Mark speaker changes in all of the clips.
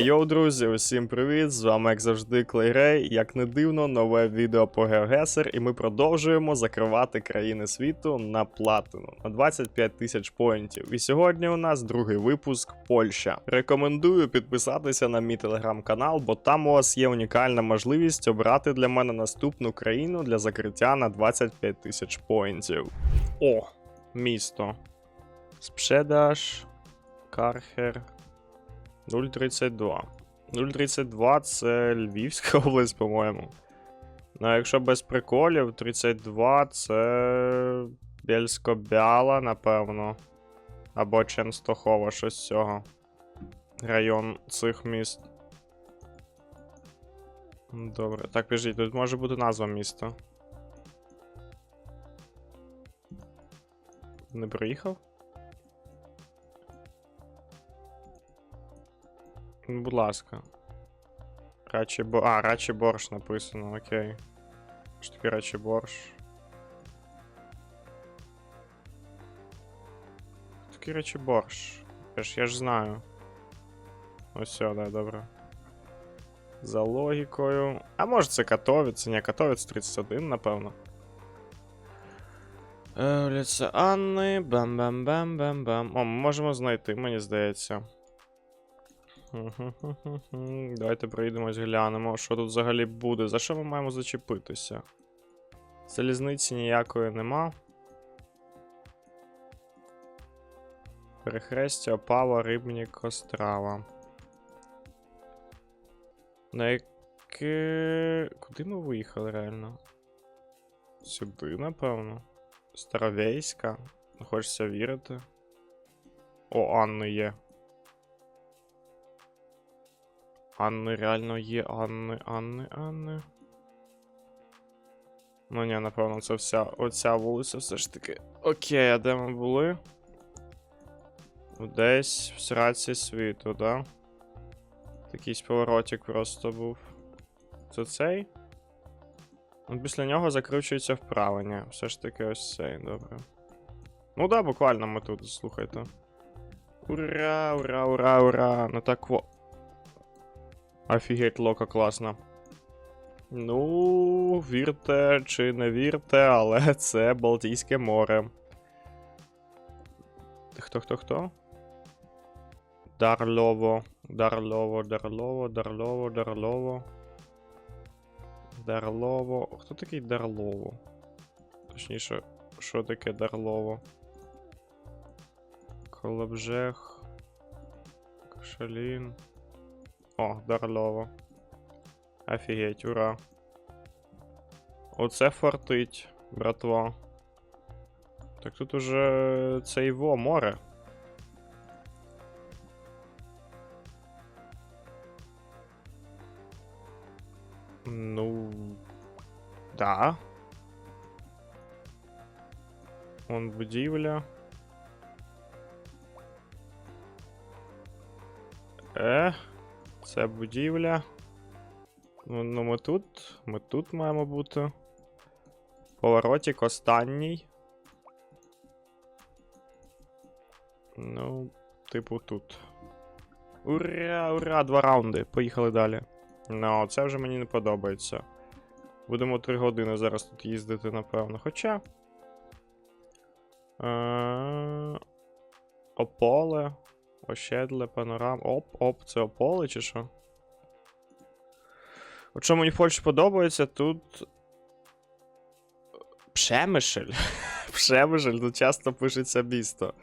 Speaker 1: Йоу, друзі, усім привіт! З вами, як завжди, Клейрей. Як не дивно, нове відео по GeoGuessr, і ми продовжуємо закривати країни світу на платину на 25 тисяч поінтів. І сьогодні у нас другий випуск Польща. Рекомендую підписатися на мій телеграм-канал, бо там у вас є унікальна можливість обрати для мене наступну країну для закриття на 25 тисяч поінтів. О, місто. Спшедаш. Кархер. 0,32. 0,32 це Львівська область, по-моєму. Ну, а якщо без приколів, 32 це Бєльсько-Бяла, напевно. Або Ченстохова, щось з цього. Район цих міст. Добре. Так, підождіть, тут може бути назва міста. Не приїхав? Ну, Будь ласка. Рачі бо... А, Рачі борщ написано, окей. Що таке Рачі борщ? Що таке Рачі борщ? Я ж, я ж знаю. Ось все, да, добре. За логікою. А може це Катовіць? Ні, Катовіць 31, напевно. Е, Вулиця Анни. Бам-бам-бам-бам-бам. О, ми можемо знайти, мені здається. Давайте проїдемось, глянемо, що тут взагалі буде. За що ми маємо зачепитися? Залізниці ніякої нема. Перехрестя, опава, рибнік, острава. На яке. Куди ми виїхали реально? Сюди, напевно. Старовейська. Хочеться вірити. О, Анни є. Анни реально є Анни, Анни, Анни. Ну ні, напевно, це вся оця вулиця все ж таки. Окей, а де ми були? Десь в сраці світу, да? Якийсь поворотик просто був. Це цей? Ну, Після нього закручується вправо, ні. Все ж таки ось цей, добре. Ну да, буквально ми тут, слухайте. Ура, ура, ура, ура! Ну так во. Офігеть, лока класно. Ну, вірте чи не вірте, але це Балтійське море. Хто хто хто? Дарлово. Дарлово, Дарлово, Дарлово, Дарлово. Дарлово. Хто такий Дарлово? Точніше, що таке Дарлово? Колобжех. Кашалін. О, Дарлово. Офігеть, ура. Оце фортить, братва. Так тут уже це його море. Ну. Да. Вон будівля. Це будівля. Ну, ну ми тут. Ми тут маємо бути. Поворотик останній. Ну, типу тут. Ура, ура! Два раунди. Поїхали далі. Ну, це вже мені не подобається. Будемо 3 години зараз тут їздити, напевно. Хоча. Е, Ополе. Ощедле, панорам. Оп, оп, це ополе чи що? От що мені в Польщі подобається, тут. Пшемишель. Пшемишель, тут часто пишеться місто.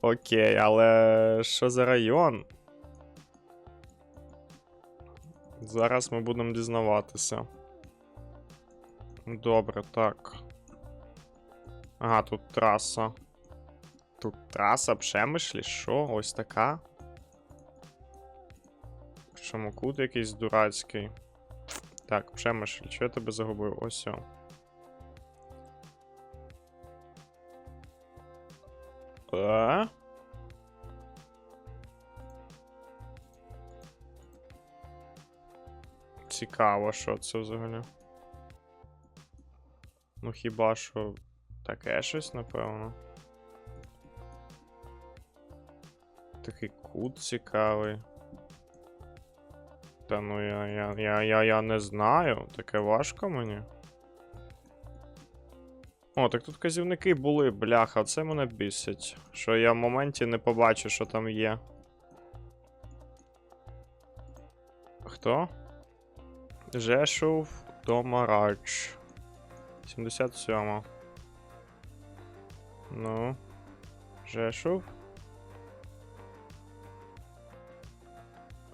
Speaker 1: Окей, але що за район? Зараз ми будемо дізнаватися. Добре, так. Ага, тут траса. Тут траса Пшемишлі, що? Ось така. Чому кут якийсь дурацький? Так, Пшемишль, що я тебе загубив? Ось о. А? Цікаво, що це взагалі. Ну, хіба що таке щось, напевно. Такий кут цікавий. Та ну я, я, я, я, я не знаю. Таке важко мені. О, так тут казівники були, бляха, це мене бісить. Що я в моменті не побачу, що там є. Хто? Жешув Домарач. 77. Ну. Жешув.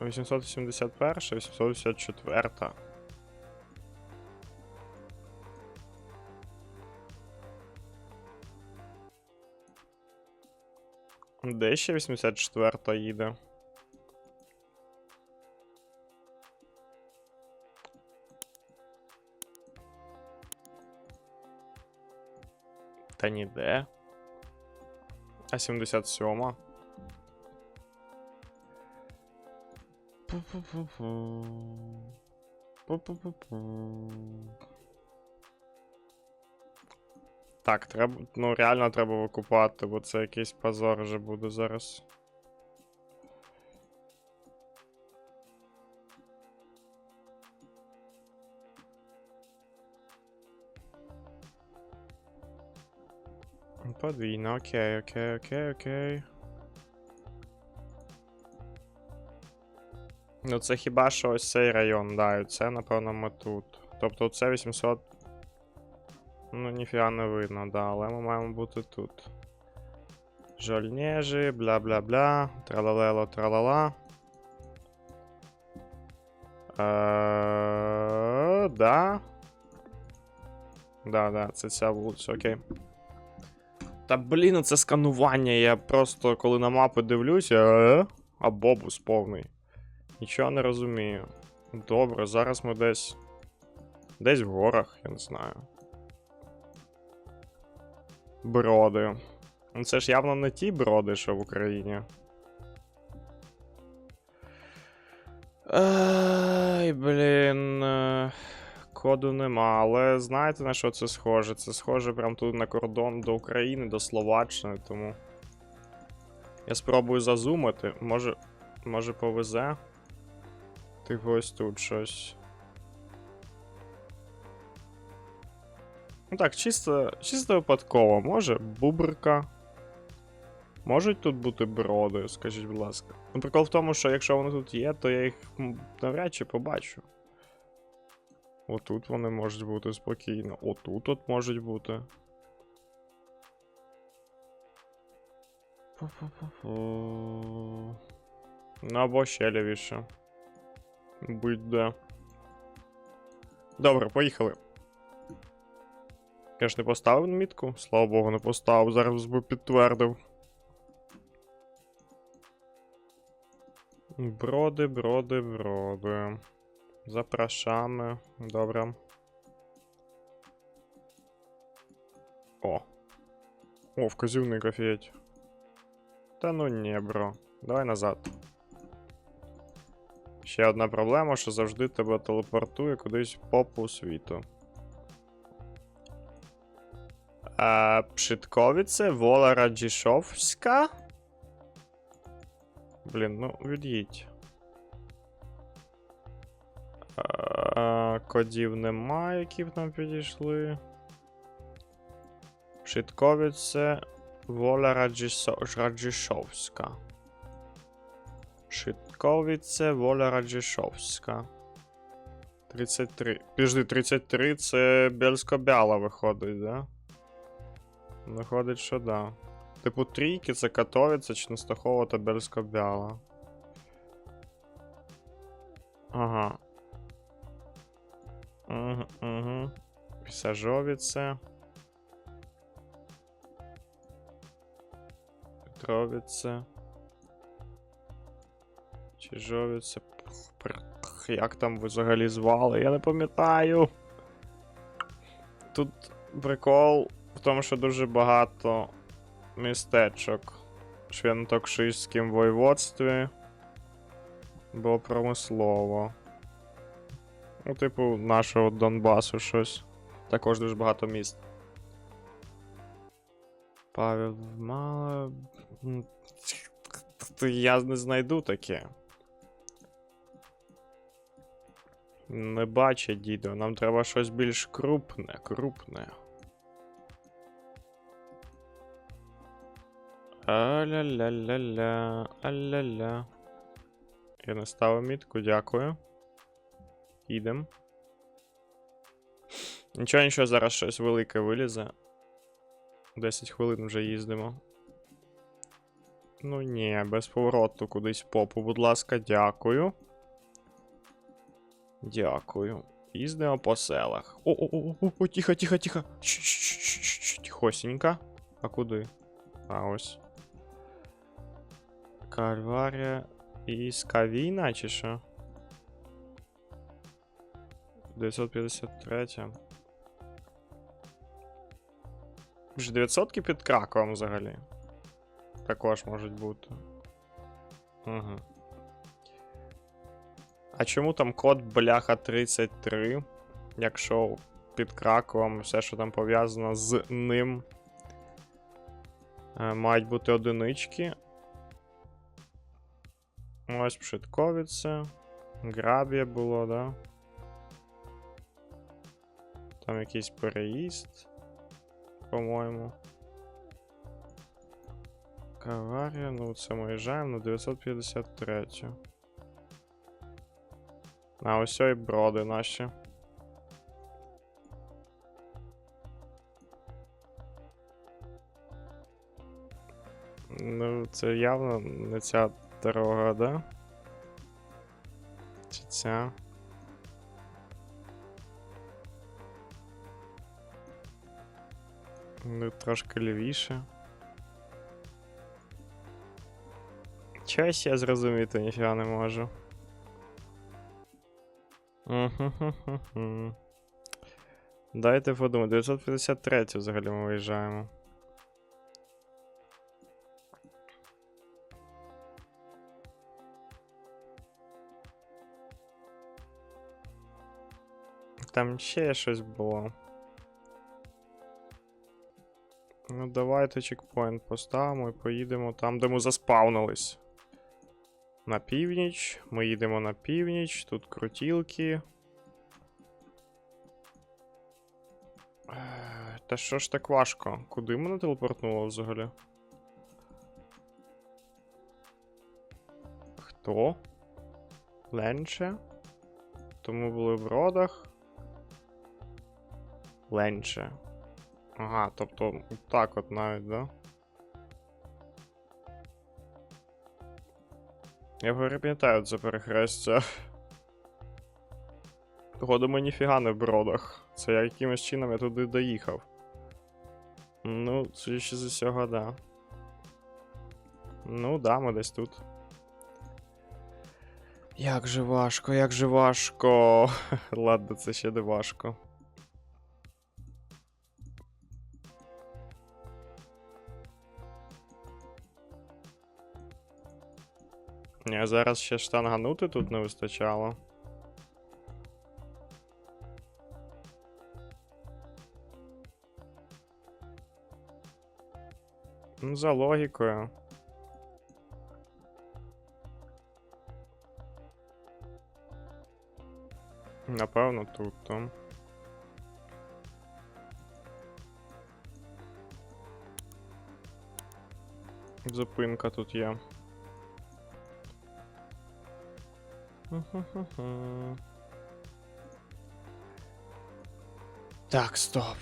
Speaker 1: 871, 884. Де ще 84 їде? Та ніде. А 77. Так, треба. Ну, реально треба викупати, бо це якийсь позор вже буде зараз. Подвійно, окей, окей, окей, окей. Ну, це хіба що ось цей район, да, і це, напевно, ми тут. Тобто це 800. Ну, ніфіга не видно, да, але ми маємо бути тут. Жольнежі, бля-бля-бля, тралалело, тралала. Е, да. Да, да, це ця вулиця, окей. Та блін, це сканування. Я просто коли на мапи дивлюся, е, а бобус повний. Нічого не розумію. Добре, зараз ми десь. Десь в горах, я не знаю. Броди. Ну це ж явно не ті броди, що в Україні. Ай, блін. е, Коду нема, але знаєте на що це схоже? Це схоже прям тут на кордон до України, до Словаччини, тому. Я спробую зазумити. Може. Може повезе? Типу ось тут щось. Ну так, чисто, чисто випадково. Може бубрика. Можуть тут бути броди, скажіть, будь ласка. Ну, прикол в тому, що якщо вони тут є, то я їх навряд чи побачу. Отут вони можуть бути спокійно. Отут от можуть бути. Ну або ще лівіше. Будь-де. Добре, поїхали. Я ж не поставив мітку? Слава Богу, не поставив, зараз би підтвердив. Броди, броди, броди. Запрашamy. Dobra. О. О, вказівник офігеть. Та ну не, бро. Давай назад. Ще одна проблема, що завжди тебе телепортує кудись по попу світу. А, Пшитковіце, Вола Раджішовська. Блін, ну від'їдь. Кодів нема, які б нам підійшли. Шитковіце Воля Раджісо- Раджішовська. Шитковіце Воля Раджішовська. 33. Підожди, 33 це Бельсько-Бяла виходить, да? Виходить, що да. Типу трійки це Катовіце, Ченстахова та Бельсько-Бяла. Ага. Угу, угу. Пісажовіце. Петровіце. Чижовіце. Як там ви взагалі звали? Я не пам'ятаю. Тут прикол в тому, що дуже багато містечок в Швянтокшиськім воєводстві. Було промислово. Ну, типу, нашого Донбасу щось. Також дуже багато міст. Павел мало. Я не знайду таке. Не бачить, дідо. Нам треба щось більш крупне, крупне. А-ля-ля-ля-ля, а-ля-ля. Я не ставив мітку, дякую. Їдем. Нічого, нічого, зараз щось велике вилізе. 10 хвилин вже їздимо. Ну ні, без повороту кудись попу, будь ласка, дякую. Дякую. Їздимо по селах. О, о, о, о, о, тихо, тихо, тихо. Чш-чш-чш-чш, Тихосенько. А куди? А ось. Кальварія і Скавіна, чи що? 953. Вже 900 під Краковом взагалі. Також можуть бути. Угу. А чому там код бляха 33? Якщо під Краковом все, що там пов'язано з ним. е, Мають бути одинички. Ось Пшитковіце. Граб'є було, да? Там якийсь переїзд. По-моєму. Каварія, ну це ми їжджаємо на 953. А ось і броди наші. Ну, це явно не ця дорога, да? Чи ця? Ну, трошки лівіше. Чогось я зрозуміти ніфіга не можу. Дайте подумати. 953 взагалі ми виїжджаємо. Там ще щось було. Ну, давайте чекпоінт поставимо і поїдемо там, де ми заспавнились. На північ. Ми їдемо на північ, тут крутілки. Та що ж так важко? Куди мене телепортнуло взагалі? Хто? Ленче? Тому були в родах. Ленче. Ага, тобто так от навіть, да? Я пам'ятаю це перехрестя. Походу ми ніфіга не в бродах. Це я якимось чином я туди доїхав. Ну, судячи з усього, да. Ну, да, ми десь тут. Як же важко, як же важко. Ладно, це ще не важко. Ні, зараз ще штанганути тут не вистачало. Ну, за логікою. Напевно, тут там. Зупинка тут є. Так, стоп.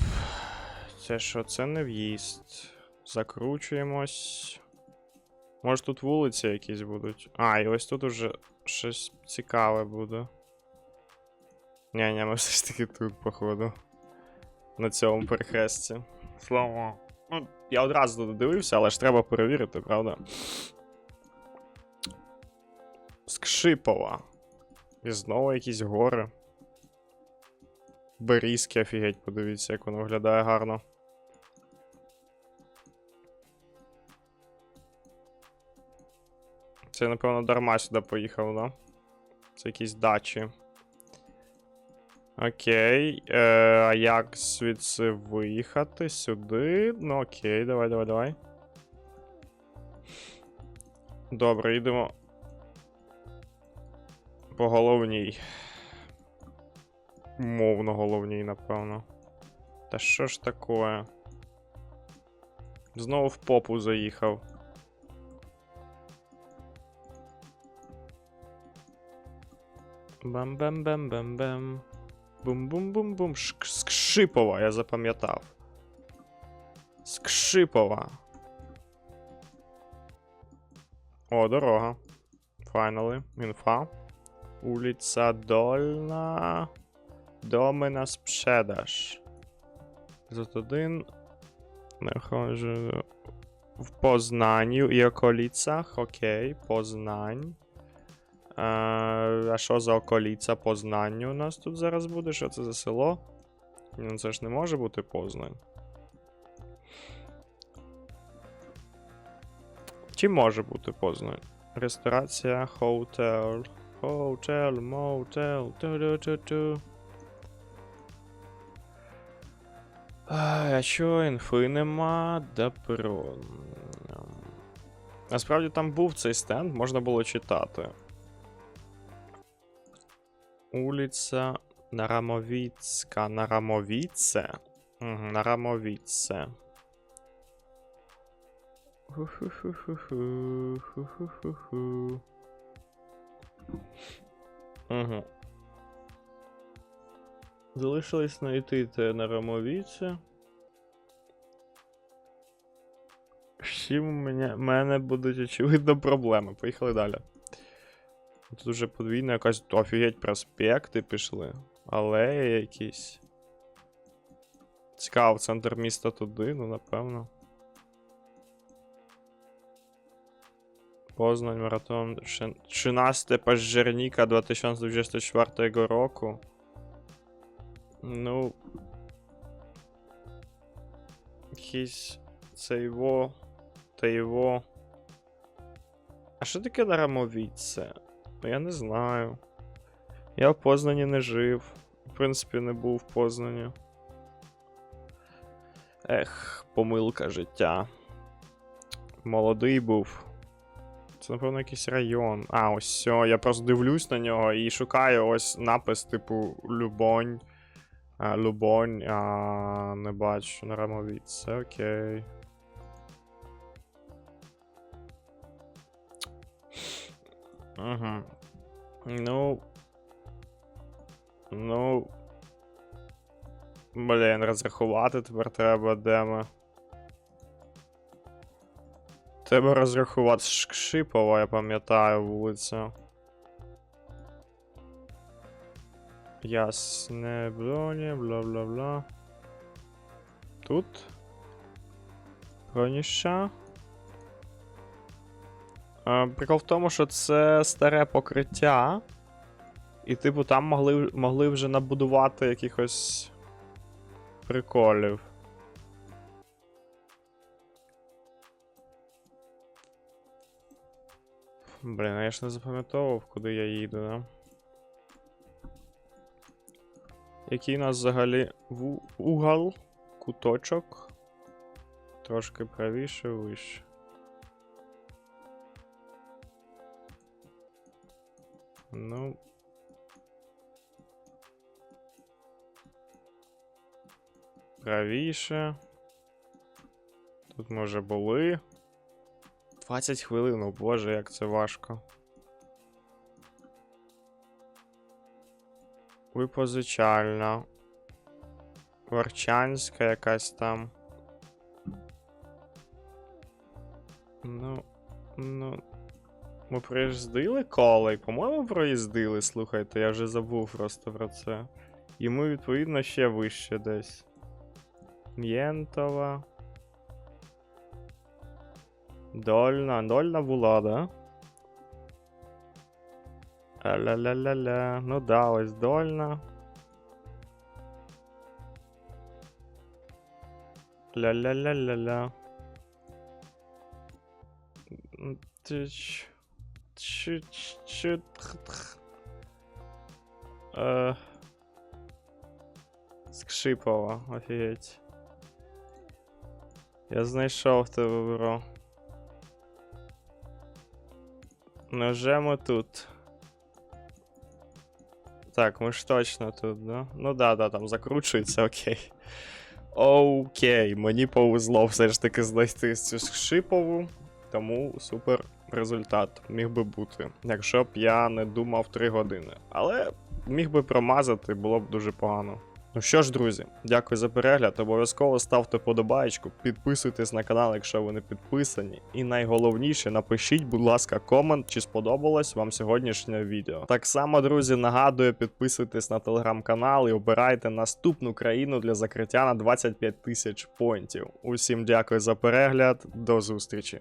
Speaker 1: Це що, це не в'їзд. Закручуємось. Може тут вулиці якісь будуть. А, і ось тут уже щось цікаве буде. Ні, ні, ми все ж таки тут, походу. На цьому перехресті. Слава. Ну, я одразу тут дивився, але ж треба перевірити, правда? Скшипова. І знову якісь гори. Берізки, офігеть, подивіться, як воно виглядає гарно. Це, напевно, дарма сюди поїхав, да? Це якісь дачі. Окей. Е, а як звідси виїхати? Сюди? Ну окей, давай, давай, давай. Добре, йдемо. По головній. мов на головній, напевно. Та що ж таке? Знову в попу заїхав. Бам-бам-бам-бам-бам. Бум-бум-бум-бум. Скшипова, я запам'ятав. Скшипова. О, дорога. Finally. Інфа. Улиця Дольна. Доми на спшедаш. Зот один. Находжу в Познанню і околицях. Окей, Познань. А, що за околиця Познанню у нас тут зараз буде? Що це за село? Ну, це ж не може бути Познань. Чи може бути Познань? Ресторація, хотел. Хотел, мотел, ту-ду-ту-ту. А що, інфи нема? Добро. Насправді там був цей стенд, можна було читати. Улиця Нарамовіцька. Нарамовіце? Угу, Нарамовіце. Ху-ху-ху-ху-ху, ху-ху-ху-ху. Угу. Залишилось знайти те на Рамовіці. Всім у мене, мене будуть очевидно проблеми. Поїхали далі. Тут уже подвійна якась офігеть проспекти пішли. Алеї якісь. Цікаво, центр міста туди, ну напевно. Познань, маратон. 13 пажерніка 2024 року. Ну. Якийсь це його. Та його. А що таке нарамовіце? Ну я не знаю. Я в Познані не жив. В принципі, не був в Познані. Ех, помилка життя. Молодий був. Це, напевно, якийсь район. А, ось все. Я просто дивлюсь на нього і шукаю ось напис, типу, Любонь. А, Любонь, а не бачу на Рамовіце, окей. Угу. Ну. Ну. Блін, розрахувати тепер треба, де ми. Треба розрахувати Шкшипова, я пам'ятаю вулицю. Ясне броні, бла-бла-бла. Тут. Броніша. А, прикол в тому, що це старе покриття. І, типу, там могли, могли вже набудувати якихось приколів. Блін, а я ж не запам'ятовував, куди я їду, да? Який у нас взагалі угол, куточок. Трошки правіше, вище. Ну. Правіше. Тут ми вже були. 20 хвилин, о боже, як це важко. Випозичальна. Ворчанська якась там. Ну. Ну. Ми проїздили колей? По-моєму, проїздили, слухайте, я вже забув просто про це. І ми, відповідно, ще вище десь. М'єнтова. Дольна. Дольна була, да? Ля-ля-ля-ля. Ну да, ось дольна. Ля-ля-ля-ля-ля. Ти ч- ч-. Е, Скшипова, офігеть. Я знайшов тебе, бро. Ми тут? Так, ми ж точно тут, да? Ну да, да, там закручується, окей. Окей, мені повезло все ж таки знайти цю шипову, тому супер результат міг би бути, якщо б я не думав 3 години. Але міг би промазати, було б дуже погано. Ну що ж, друзі, дякую за перегляд. Обов'язково ставте подобаєчку, підписуйтесь на канал, якщо ви не підписані. І найголовніше, напишіть, будь ласка, комент, чи сподобалось вам сьогоднішнє відео. Так само, друзі, нагадую, підписуйтесь на телеграм-канал і обирайте наступну країну для закриття на 25 тисяч поінтів. Усім дякую за перегляд, до зустрічі.